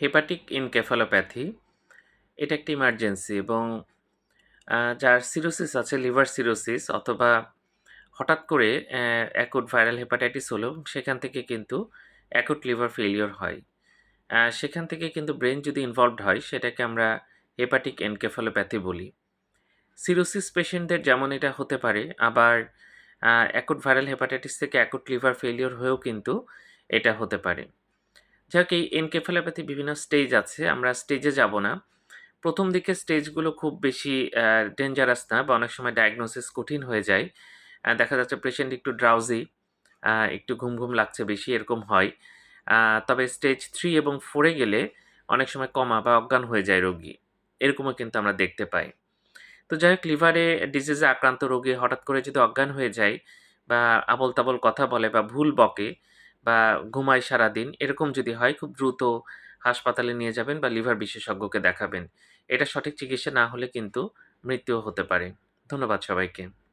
Hepatic ইনকেফালোপ্যাথি এটা একটি emergency এবং যার সিরোসিস আছে লিভার সিরোসিস অথবা হঠাৎ করে অ্যাকুট ভাইরাল হেপাটাইটিস হলো, সেখান থেকে কিন্তু অ্যাকুট লিভার ফেলিওর হয়। সেখান থেকে কিন্তু ব্রেন যদি ইনভলভড হয়, সেটাকে আমরা হেপাটিক এনকেফালোপ্যাথি বলি। সিরোসিস পেশেন্টদের যেমন এটা হতে পারে, আবার অ্যাকুট ভাইরাল হেপাটাইটিস থেকে অ্যাকুট লিভার ফেলিওর হয়েও কিন্তু এটা হতে পারে। যাক এই এনকেফালোপ্যাথি বিভিন্ন স্টেজ আছে, আমরা স্টেজে যাব না। প্রথম দিকে স্টেজগুলো খুব বেশি ডেঞ্জারাস না বা অনেক সময় ডায়াগনোসিস কঠিন হয়ে যায়। দেখা যাচ্ছে পেশেন্ট একটু ড্রাউজি একটু ঘুম ঘুম লাগছে বেশি, এরকম হয়। তবে স্টেজ থ্রি এবং ফোরে গেলে অনেক সময় কমা বা অজ্ঞান হয়ে যায় রোগী। এরকমও কিন্তু আমরা দেখতে পাই। তো যাই হোক লিভারে ডিজিজে আক্রান্ত রোগী হঠাৎ করে যদি অজ্ঞান হয়ে যায় বা আবল তাবল কথা বলে বা ভুল বকে বা ঘুমায় সারাদিন, এরকম যদি হয় খুব দ্রুত হাসপাতালে নিয়ে যাবেন বা লিভার বিশেষজ্ঞকে দেখাবেন। এটা সঠিক চিকিৎসা না হলে কিন্তু মৃত্যুও হতে পারে। ধন্যবাদ সবাইকে।